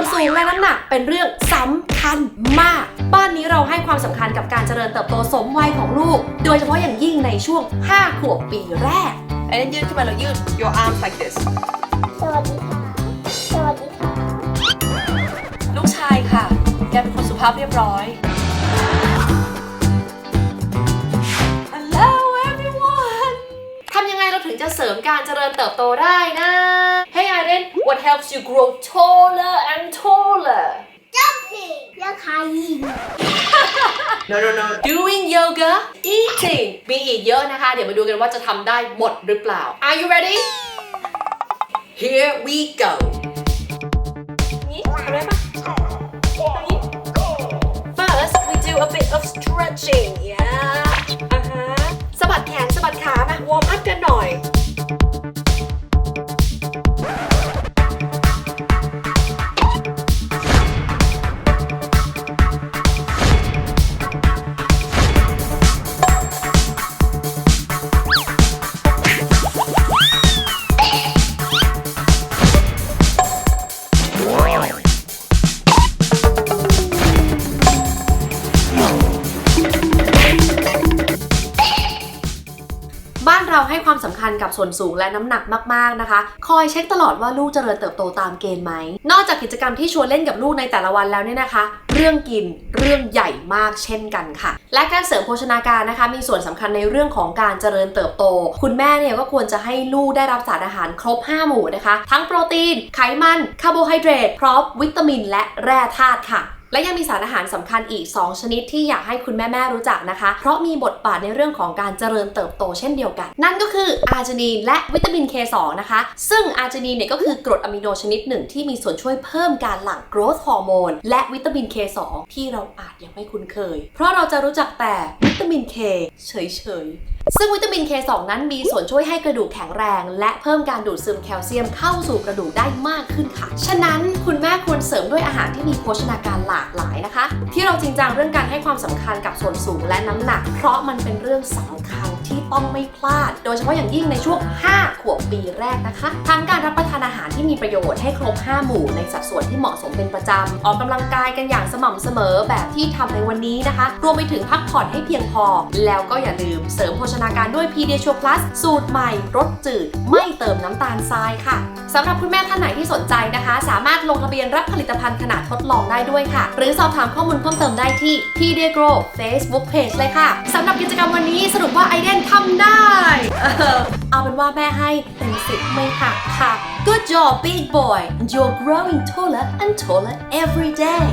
วนสูงและน้ำหนักเป็นเรื่องสำคัญมาก บ้านนี้เราให้ความสำคัญกับการเจริญเติบโตสมวัยของลูก โดยเฉพาะอย่างยิ่งในช่วง 5 ขวบปีแรกไอ้นั่นยืดขึ้นมาแล้วยืด your arms like this สวัสดีค่ะ สวัสดีค่ะ ลูกชายค่ะแกเป็นคนสุภาพเรียบร้อย จะเสริมการเจริญเติบโตได้นะ Hey Aiden what helps you grow taller and taller jumping ยาคายิง no no no doing yoga eating มีอีกเยอะนะคะ เดี๋ยวมาดูกันว่าจะทำได้หมดหรือเปล่า Are you ready Here we go นี่ทำได้ปะนี่ First we do a bit of stretching เราให้ความสำคัญกับส่วนสูงและน้ำหนักมากๆนะคะ คอยเช็คตลอดว่าลูกเจริญเติบโตตามเกณฑ์ไหม นอกจากกิจกรรมที่ชวนเล่นกับลูกในแต่ละวันแล้วเนี่ยนะคะ เรื่องกินเรื่องใหญ่มากเช่นกันค่ะ และการเสริมโภชนาการนะคะ มีส่วนสำคัญในเรื่องของการเจริญเติบโต คุณแม่เนี่ยก็ควรจะให้ลูกได้รับสารอาหารครบ 5 หมู่นะคะ ทั้งโปรตีน ไขมัน คาร์โบไฮเดรตพร้อมวิตามิน และแร่ธาตุค่ะ และยังมีสารอาหารสำคัญอีก 2 ชนิดที่อยากให้คุณแม่ๆรู้จักนะคะ เพราะมีบทบาทในเรื่องของการเจริญเติบโตเช่นเดียวกัน นั่นก็คืออาร์จินีนและวิตามิน K2 นะคะ ซึ่งอาร์จินีนเนี่ยก็คือกรดอะมิโนชนิดหนึ่งที่มีส่วนช่วยเพิ่มการหลั่ง growth hormone และวิตามิน K2 ที่เราอาจยังไม่คุ้นเคย เพราะเราจะรู้จักแต่วิตามิน K เฉยๆ ซึ่งวิตามิน K2 นั้นมีส่วนช่วยให้กระดูกแข็งแรง และเพิ่มการดูดซึมแคลเซียมเข้าสู่กระดูกได้มากขึ้นค่ะ ฉะนั้นคุณแม่ควรเสริมด้วยอาหารที่มีโภชนาการหลากหลายนะคะ ที่เราจริงจังเรื่องการให้ความสำคัญกับส่วนสูงและน้ำหนัก เพราะมันเป็นเรื่องสำคัญ ที่ต้องไม่พลาด โดยเฉพาะอย่างยิ่งในช่วง 5 ขวบปีแรกนะคะ ทั้งการรับประทานอาหารที่มีประโยชน์ให้ครบ 5 หมู่ในสัดส่วนที่เหมาะสมเป็นประจำ ออกกำลังกายกันอย่างสม่ำเสมอแบบที่ทำในวันนี้นะคะ รวมไปถึงพักผ่อนให้เพียงพอ แล้วก็อย่าลืมเสริมโภชนาการด้วย p d ช u r Plus สูตรใหม่รสจืด ไม่เติมน้ำตาลทรายค่ะสำหรับคุณแม่ท่านไหนที่สนใจนะคะ สามารถลงทะเบียนรับผลิตภัณฑ์ขนาดทดลองได้ด้วยค่ะ หรือสอบถามข้อมูลเพิ่มเติมได้ที่ p d g r o w Facebook Page เลยค่ะสำหรับกิจกรรมวันนี้สรุปว่าไอเดนทำได้เออเอาเป็นว่าแม่ให้เต็มสิบไม่หักค่ะ Good job big boy and you're growing taller and taller every day